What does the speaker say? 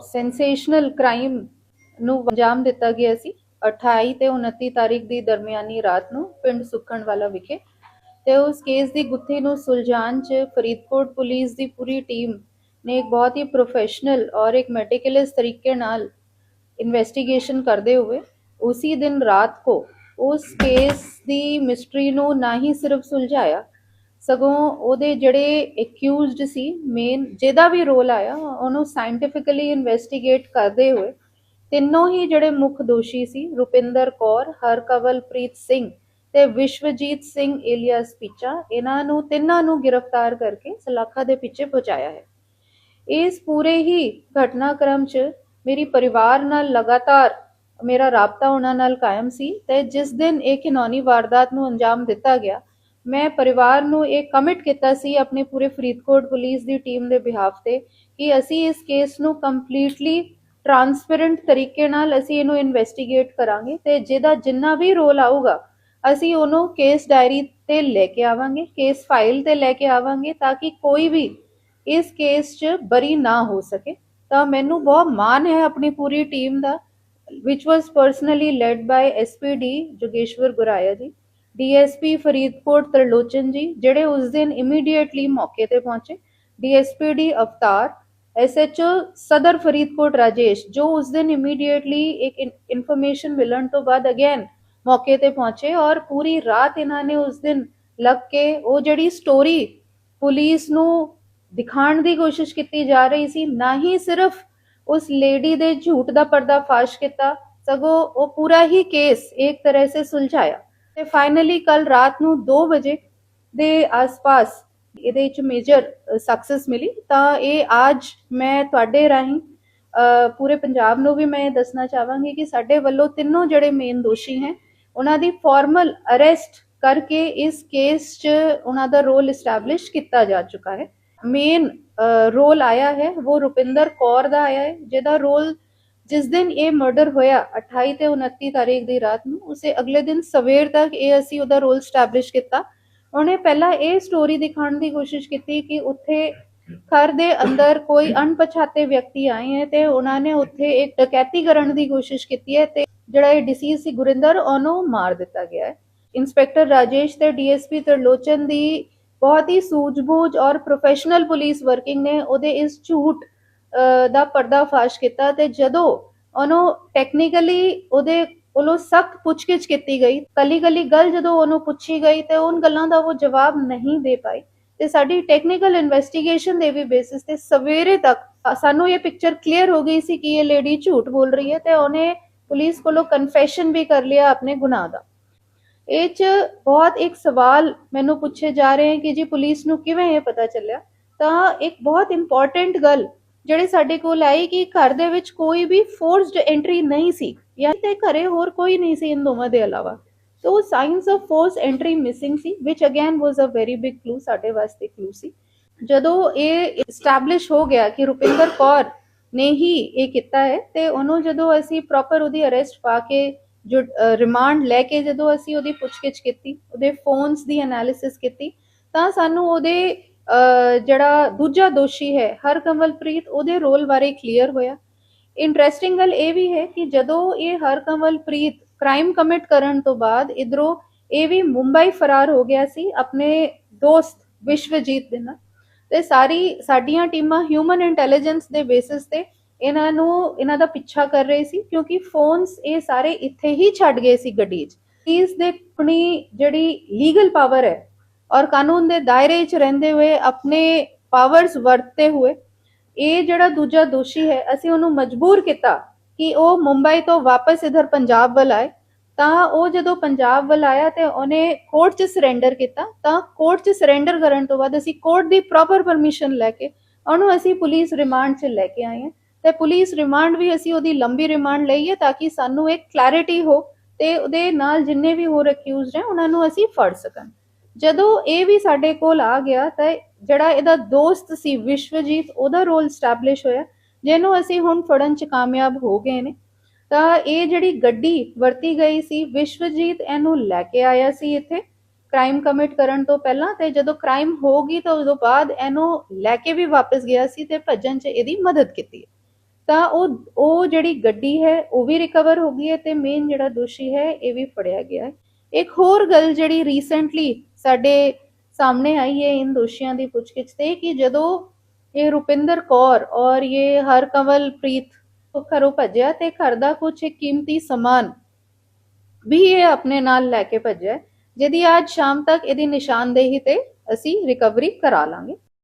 Sensational crime ਨੂੰ ਅੰਜਾਮ ਦਿੱਤਾ ਗਿਆ ਸੀ। 28 ਤੇ 29 ਤਾਰੀਖ ਦੀ ਦਰਮਿਆਨੀ ਰਾਤ ਨੂੰ ਪਿੰਡ ਸੁਖਣ ਵਾਲਾ ਵਿਖੇ ਤੇ ਉਸ ਕੇਸ ਦੀ ਗੁੱਥੀ ਨੂੰ ਸੁਲਝਾਉਣ 'ਚ ਫਰੀਦਕੋਟ ਪੁਲਿਸ ਦੀ ਪੂਰੀ ਟੀਮ ਨੇ ਇੱਕ ਬਹੁਤ ਹੀ ਪ੍ਰੋਫੈਸ਼ਨਲ ਔਰ ਇੱਕ ਮੈਟੀਕੂਲਸ ਤਰੀਕੇ ਨਾਲ ਇਨਵੈਸਟੀਗੇਸ਼ਨ ਕਰਦੇ ਹੋਏ ਉਸੇ ਦਿਨ ਰਾਤ ਕੋ ਉਸ ਕੇਸ ਦੀ ਮਿਸਟਰੀ ਨੂੰ ਨਾ ਹੀ ਸਿਰਫ ਸੁਲਝਾਇਆ ਸਗੋਂ ਉਹਦੇ ਜਿਹੜੇ ਐਕਿਊਜ਼ਡ ਸੀ ਮੇਨ ਜਿਹਦਾ ਵੀ ਰੋਲ ਆਇਆ, ਉਹਨੂੰ ਸਾਇੰਟੀਫਿਕਲੀ ਇਨਵੈਸਟੀਗੇਟ ਕਰਦੇ ਹੋਏ ਤਿੰਨੋਂ ਹੀ ਜਿਹੜੇ ਮੁੱਖ ਦੋਸ਼ੀ ਸੀ, ਰੁਪਿੰਦਰ ਕੌਰ, ਹਰਕਵਲਪ੍ਰੀਤ ਸਿੰਘ ਤੇ ਵਿਸ਼ਵਜੀਤ ਸਿੰਘ ਏਲੀਅਸ ਪਿੱਚਾ, ਇਹਨਾਂ ਨੂੰ ਤਿੰਨਾਂ ਨੂੰ ਗ੍ਰਿਫਤਾਰ ਕਰਕੇ ਸਲਾਖਾ ਦੇ ਪਿੱਛੇ ਪਹੁੰਚਾਇਆ ਹੈ। ਇਸ ਪੂਰੇ ਹੀ ਘਟਨਾਕ੍ਰਮ 'ਚ ਮੇਰੀ ਪਰਿਵਾਰ ਨਾਲ ਲਗਾਤਾਰ ਮੇਰਾ ਰਾਬਤਾ ਉਹਨਾਂ ਨਾਲ ਕਾਇਮ ਸੀ ਤੇ ਜਿਸ ਦਿਨ ਇਹ ਘਿਨੌਨੀ ਵਾਰਦਾਤ ਨੂੰ ਅੰਜਾਮ ਦਿੱਤਾ ਗਿਆ ਮੈਂ ਪਰਿਵਾਰ ਨੂੰ ਇਹ ਕਮਿਟ ਕੀਤਾ ਸੀ ਆਪਣੇ ਪੂਰੇ ਫਰੀਦਕੋਟ ਪੁਲਿਸ ਦੀ ਟੀਮ ਦੇ ਬਿਹਾਫ ਤੇ ਕਿ ਅਸੀਂ ਇਸ ਕੇਸ ਨੂੰ ਕੰਪਲੀਟਲੀ ਟਰਾਂਸਪੇਰੈਂਟ ਤਰੀਕੇ ਨਾਲ ਅਸੀਂ ਇਹਨੂੰ ਇਨਵੈਸਟੀਗੇਟ ਕਰਾਂਗੇ ਤੇ ਜਿਹਦਾ ਜਿੰਨਾ ਵੀ ਰੋਲ ਆਊਗਾ, ਅਸੀਂ ਉਹਨੂੰ ਕੇਸ ਡਾਇਰੀ ਤੇ ਲੈ ਕੇ ਆਵਾਂਗੇ ਕੇਸ ਫਾਈਲ ਤੇ ਲੈ ਕੇ ਆਵਾਂਗੇ ਤਾਂ ਕਿ ਕੋਈ ਵੀ ਇਸ ਕੇਸ 'ਚ ਬਰੀ ਨਾ ਹੋ ਸਕੇ। ਤਾਂ ਮੈਨੂੰ ਬਹੁਤ ਮਾਣ ਹੈ ਆਪਣੀ ਪੂਰੀ ਟੀਮ ਦਾ, which was personally led by SPD Jogeshwar Guraya ji. DSP Faridkot Tarlochan ji, ਜਿਹੜੇ ਉਸ ਦਿਨ ਇਮੀਡੀਏਟਲੀ ਮੌਕੇ ਤੇ ਪਹੁੰਚੇ। ਡੀਐਸਪੀਡੀ ਅਵਤਾਰ, ਐਸਐਚਓ ਸਦਰ ਫਰੀਦਕੋਟ ਰਾਜੇਸ਼, ਜੋ ਉਸ ਦਿਨ ਇਮੀਡੀਏਟਲੀ ਇੱਕ ਇਨਫੋਰਮੇਸ਼ਨ ਮਿਲਣ ਤੋਂ ਬਾਅਦ ਅਗੇਨ ਮੌਕੇ ਤੇ ਪਹੁੰਚੇ ਔਰ ਪੂਰੀ ਰਾਤ ਇਹਨਾਂ ਨੇ ਉਸ ਦਿਨ ਲੱਗ ਕੇ ਉਹ ਜਿਹੜੀ ਸਟੋਰੀ ਪੁਲਿਸ ਨੂੰ ਦਿਖਾਉਣ ਦੀ ਕੋਸ਼ਿਸ਼ ਕੀਤੀ ਜਾ ਰਹੀ ਸੀ, ਨਾ ਹੀ ਸਿਰਫ ਉਸ ਲੇਡੀ ਦੇ ਝੂਠ ਦਾ ਪਰਦਾਫਾਸ਼ ਕੀਤਾ, ਸਗੋਂ ਉਹ ਪੂਰਾ ਹੀ ਕੇਸ ਇੱਕ ਤਰ੍ਹਾਂ ਸੇ ਸੁਲਝਾਇਆ। ਤੇ ਫਾਈਨਲੀ ਕੱਲ ਰਾਤ ਨੂੰ 2 ਵਜੇ ਦੇ ਆਸ-ਪਾਸ ਇਹਦੇ ਵਿੱਚ ਮੇਜਰ ਸਕਸੈਸ ਮਿਲੀ। ਤਾਂ ਇਹ ਅੱਜ ਮੈਂ ਤੁਹਾਡੇ ਰਾਹੀਂ ਪੂਰੇ ਪੰਜਾਬ ਨੂੰ ਵੀ ਮੈਂ ਇਹ ਦੱਸਣਾ ਚਾਹਾਂਗੀ ਕਿ ਸਾਡੇ ਵੱਲੋਂ ਤਿੰਨੋਂ ਜਿਹੜੇ ਮੇਨ ਦੋਸ਼ੀ ਹੈ, ਉਹਨਾਂ ਦੀ ਫਾਰਮਲ ਅਰੈਸਟ ਕਰਕੇ ਇਸ ਕੇਸ 'ਚ ਉਹਨਾਂ ਦਾ ਰੋਲ ਐਸਟੈਬਲਿਸ਼ ਕੀਤਾ ਜਾ ਚੁੱਕਾ ਹੈ। ਮੇਨ ਰੋਲ ਆਇਆ ਹੈ, ਉਹ ਰੁਪਿੰਦਰ ਕੌਰ ਦਾ ਆਇਆ ਹੈ, ਜਿਹਦਾ ਰੋਲ ਜਿਸ ਦਿਨ ਇਹ ਮਰਡਰ ਹੋਇਆ 28 ਤੇ 29 ਤਾਰੀਖ ਦੀ ਰਾਤ ਨੂੰ, ਉਸੇ ਅਗਲੇ ਦਿਨ ਸਵੇਰ ਤੱਕ ਇਹ ਅਸੀਂ ਉਹਦਾ ਰੋਲ ਸਟੈਬਲਿਸ਼ ਕੀਤਾ। ਉਹਨੇ ਪਹਿਲਾਂ ਇਹ ਸਟੋਰੀ ਦਿਖਾਉਣ ਦੀ ਕੋਸ਼ਿਸ਼ ਕੀਤੀ ਕਿ ਉੱਥੇ ਘਰ ਦੇ ਅੰਦਰ ਕੋਈ ਅਣਪਛਾਤੇ ਵਿਅਕਤੀ ਆਏ ਹੈ ਤੇ ਉਹਨਾਂ ਨੇ ਉੱਥੇ ਇੱਕ ਡਕੈਤੀ ਕਰਨ ਦੀ ਕੋਸ਼ਿਸ਼ ਕੀਤੀ ਹੈ ਤੇ ਜਿਹੜਾ ਇਹ ਡਿਸੀਜ਼ ਸੀ ਗੁਰਿੰਦਰ, ਉਹਨੂੰ ਮਾਰ ਦਿੱਤਾ ਗਿਆ ਹੈ। ਇੰਸਪੈਕਟਰ ਰਾਜੇਸ਼ ਤੇ ਡੀਐਸਪੀ ਤਰਲੋਚਨ ਦੀ ਬਹੁਤ ਹੀ ਸੂਝ-ਬੂਝ ਔਰ ਪ੍ਰੋਫੈਸ਼ਨਲ ਪੁਲਿਸ ਵਰਕਿੰਗ ਨੇ ਉਹਦੇ ਇਸ ਝੂਠ ਦਾ ਪਰਦਾਫਾਸ਼ ਕੀਤਾ ਤੇ ਜਦੋਂ ਉਹਨੂੰ ਟੈਕਨੀਕਲੀ ਉਹਦੇ ਕੋਲੋਂ ਸਖਤ ਪੁੱਛਗਿੱਛ ਕੀਤੀ ਗਈ ਕਲੀ ਕਲੀ ਗੱਲ ਜਦੋਂ ਉਹਨੂੰ ਪੁੱਛੀ ਗਈ ਤੇ ਉਹਨਾਂ ਗੱਲਾਂ ਦਾ ਉਹ ਜਵਾਬ ਨਹੀਂ ਦੇ ਪਾਈ। ਤੇ ਸਾਡੀ ਟੈਕਨੀਕਲ ਇਨਵੈਸਟੀਗੇਸ਼ਨ ਦੇ ਵੀ ਬੇਸਿਸ ਤੇ ਸਵੇਰੇ ਤੱਕ ਸਾਨੂੰ ਇਹ ਪਿਕਚਰ ਕਲੀਅਰ ਹੋ ਗਈ ਸੀ ਕਿ ਇਹ ਲੇਡੀ ਝੂਠ ਬੋਲ ਰਹੀ ਹੈ ਤੇ ਉਹਨੇ ਪੁਲਿਸ ਕੋਲੋਂ ਕਨਫੈਸ਼ਨ ਵੀ ਕਰ ਲਿਆ ਆਪਣੇ ਗੁਨਾਹ ਦਾ। ਇਹ ਚ ਬਹੁਤ ਇੱਕ ਸਵਾਲ ਮੈਨੂੰ ਪੁੱਛੇ ਜਾ ਰਹੇ ਹਨ ਕਿ ਜੀ ਪੁਲਿਸ ਨੂੰ ਕਿਵੇਂ ਇਹ ਪਤਾ ਚੱਲਿਆ? ਤਾਂ ਇੱਕ ਬਹੁਤ ਇੰਪੋਰਟੈਂਟ ਗੱਲ ਜਿਹੜੇ ਸਾਡੇ ਕੋਲ ਆਈ ਕਿ ਘਰ ਦੇ ਵਿੱਚ ਕੋਈ ਵੀ ਫੋਰਸਡ ਐਂਟਰੀ ਨਹੀਂ ਸੀ, ਯਾਨੀ ਤੇ ਘਰੇ ਹੋਰ ਕੋਈ ਨਹੀਂ ਸੀ ਇਨ ਦੋਵਾਂ ਦੇ ਇਲਾਵਾ। So signs of force entry missing C which again was a very big clue ਸਾਡੇ ਵਾਸਤੇ ਕਲੂ ਸੀ। ਜਦੋਂ ਇਹ ਐਸਟੈਬਲਿਸ਼ ਹੋ ਗਿਆ ਕਿ ਰੁਪਿੰਦਰ ਕੌਰ ਨੇ ਹੀ ਇਹ ਕੀਤਾ ਹੈ, ਤੇ ਉਹਨੂੰ ਜਦੋਂ ਅਸੀਂ ਪ੍ਰੋਪਰ ਉਹਦੀ ਅਰੈਸਟ ਪਾ ਕੇ ਜੋ ਰਿਮਾਂਡ ਲੈ ਕੇ ਜਦੋਂ ਅਸੀਂ ਉਹਦੀ ਪੁੱਛਗਿੱਛ ਕੀਤੀ, ਉਹਦੇ ਫੋਨਸ ਦੀ ਐਨਾਲਿਸਿਸ ਕੀਤੀ, ਤਾਂ ਸਾਨੂੰ ਉਹਦੇ ਜਿਹੜਾ ਦੂਜਾ ਦੋਸ਼ੀ ਹੈ, ਹਰਕਮਲਪ੍ਰੀਤ, ਉਹਦੇ ਰੋਲ ਬਾਰੇ ਕਲੀਅਰ ਹੋਇਆ। ਇੰਟਰਸਟਿੰਗ ਗੱਲ ਇਹ ਵੀ ਹੈ ਕਿ ਜਦੋਂ ਇਹ ਹਰਕਮਲਪ੍ਰੀਤ ਕ੍ਰਾਈਮ ਕਮਿਟ ਕਰਨ ਤੋਂ ਬਾਅਦ ਇਧਰੋਂ ਇਹ ਵੀ ਮੁੰਬਈ ਫਰਾਰ ਹੋ ਗਿਆ ਸੀ ਆਪਣੇ ਦੋਸਤ ਵਿਸ਼ਵਜੀਤ ਦੇ ਨਾਲ। ਤੇ ਸਾਰੀ, ਸਾਡੀਆਂ ਟੀਮਾਂ ਹਿਊਮਨ ਇੰਟੈਲੀਜੈਂਸ ਦੇ ਬੇਸਿਸ ਤੇ ਇਹਨਾਂ ਨੂੰ, ਇਹਨਾਂ ਦਾ ਪਿੱਛਾ ਕਰ ਰਹੇ ਸੀ, ਕਿਉਂਕਿ ਫੋਨਸ ਇਹ ਸਾਰੇ ਇੱਥੇ ਹੀ ਛੱਡ ਗਏ ਸੀ ਗੱਡੀ 'ਚ। ਇਸ ਦੇ ਆਪਣੀ ਜਿਹੜੀ ਲੀਗਲ ਪਾਵਰ ਹੈ ਔਰ ਕਾਨੂੰਨ ਦੇ ਦਾਇਰੇ 'ਚ ਰਹਿੰਦੇ ਹੋਏ, ਆਪਣੇ ਪਾਵਰਸ ਵਰਤਦੇ ਹੋਏ, ਇਹ ਜਿਹੜਾ ਦੂਜਾ ਦੋਸ਼ੀ ਹੈ, ਅਸੀਂ ਉਹਨੂੰ ਮਜਬੂਰ ਕੀਤਾ ਕਿ ਉਹ ਮੁੰਬਈ ਤੋਂ ਵਾਪਸ ਇਧਰ ਪੰਜਾਬ ਵੱਲ ਆਏ। ਤਾਂ ਉਹ ਜਦੋਂ ਪੰਜਾਬ ਵੱਲ ਆਇਆ ਤੇ ਉਹਨੇ ਕੋਰਟ 'ਚ ਸਰੈਂਡਰ ਕੀਤਾ। ਤਾਂ ਕੋਰਟ 'ਚ ਸਰੈਂਡਰ ਕਰਨ ਤੋਂ ਬਾਅਦ ਅਸੀਂ ਕੋਰਟ ਦੀ ਪ੍ਰੋਪਰ ਪਰਮਿਸ਼ਨ ਲੈ ਕੇ ਉਹਨੂੰ ਅਸੀਂ ਪੁਲਿਸ ਰਿਮਾਂਡ 'ਚ ਲੈ ਕੇ ਆਏ ਹਾਂ। ਤੇ ਪੁਲਿਸ ਰਿਮਾਂਡ ਵੀ ਅਸੀਂ ਉਹਦੀ ਲੰਬੀ ਰਿਮਾਂਡ ਲਈ ਹੈ ਤਾਂ ਕਿ ਸਾਨੂੰ ਇੱਕ ਕਲੈਰਿਟੀ ਹੋ ਤੇ ਉਹਦੇ ਨਾਲ ਜਿੰਨੇ ਵੀ ਹੋਰ ਅਕਿਊਜ਼ਡ ਹੈ, ਉਹਨਾਂ ਨੂੰ ਅਸੀਂ ਫੜ ਸਕਣ। ਜਦੋਂ ਇਹ ਵੀ ਸਾਡੇ ਕੋਲ ਆ ਗਿਆ ਤਾਂ ਜਿਹੜਾ ਇਹਦਾ ਦੋਸਤ ਸੀ, ਵਿਸ਼ਵਜੀਤ, ਉਹਦਾ ਰੋਲ ਸਟੈਬਲਿਸ਼ ਹੋਇਆ। ਜਿਹਨੂੰ ਅਸੀਂ ਹੁਣ ਫੜਨ ਚ ਕਾਮਯਾਬ ਹੋ ਗਏ ਨੇ। ਤਾਂ ਇਹ ਜਿਹੜੀ ਗੱਡੀ ਵਰਤੀ ਗਈ ਸੀ, ਵਿਸ਼ਵਜੀਤ ਇਹਨੂੰ ਲੈ ਕੇ ਆਇਆ ਸੀ ਇੱਥੇ ਕ੍ਰਾਈਮ ਕਮਿਟ ਕਰਨ ਤੋਂ ਪਹਿਲਾਂ ਤੇ ਜਦੋਂ ਕ੍ਰਾਈਮ ਹੋ ਗਈ ਤਾਂ ਉਦੋਂ ਬਾਅਦ ਇਹਨੂੰ ਲੈ ਕੇ ਵੀ ਵਾਪਸ ਗਿਆ ਸੀ ਤੇ ਭੱਜਣ 'ਚ ਇਹਦੀ ਮਦਦ ਕੀਤੀ ਤਾਂ ਉਹ ਉਹ ਜਿਹੜੀ ਗੱਡੀ ਹੈ, ਉਹ ਵੀ ਰਿਕਵਰ ਹੋ ਗਈ ਹੈ ਤੇ ਮੇਨ ਜਿਹੜਾ ਦੋਸ਼ੀ ਹੈ, ਇਹ ਵੀ ਫੜਿਆ ਗਿਆ ਹੈ। ਇੱਕ ਹੋਰ ਗੱਲ ਜਿਹੜੀ ਰੀਸੈਂਟਲੀ ਸਾਡੇ ਸਾਹਮਣੇ ਆਈ ਹੈ ਇਨ ਦੋਸ਼ੀਆਂ ਦੀ ਪੁੱਛਗਿੱਛ ਤੇ ਕਿ ਜਦੋਂ ਇਹ ਰੁਪਿੰਦਰ ਕੌਰ ਔਰ ਇਹ ਹਰਕਮਲ ਪ੍ਰੀਤ ਘਰੋਂ ਭੱਜਿਆ ਤੇ ਘਰ ਦਾ ਕੁਝ ਕੀਮਤੀ ਸਮਾਨ ਵੀ ਇਹ ਆਪਣੇ ਨਾਲ ਲੈ ਕੇ ਭੱਜਿਆ, ਜਿਹਦੀ ਅੱਜ ਸ਼ਾਮ ਤੱਕ ਇਹਦੀ ਨਿਸ਼ਾਨਦੇਹੀ ਤੇ ਅਸੀਂ ਰਿਕਵਰੀ ਕਰਾ ਲਾਂਗੇ।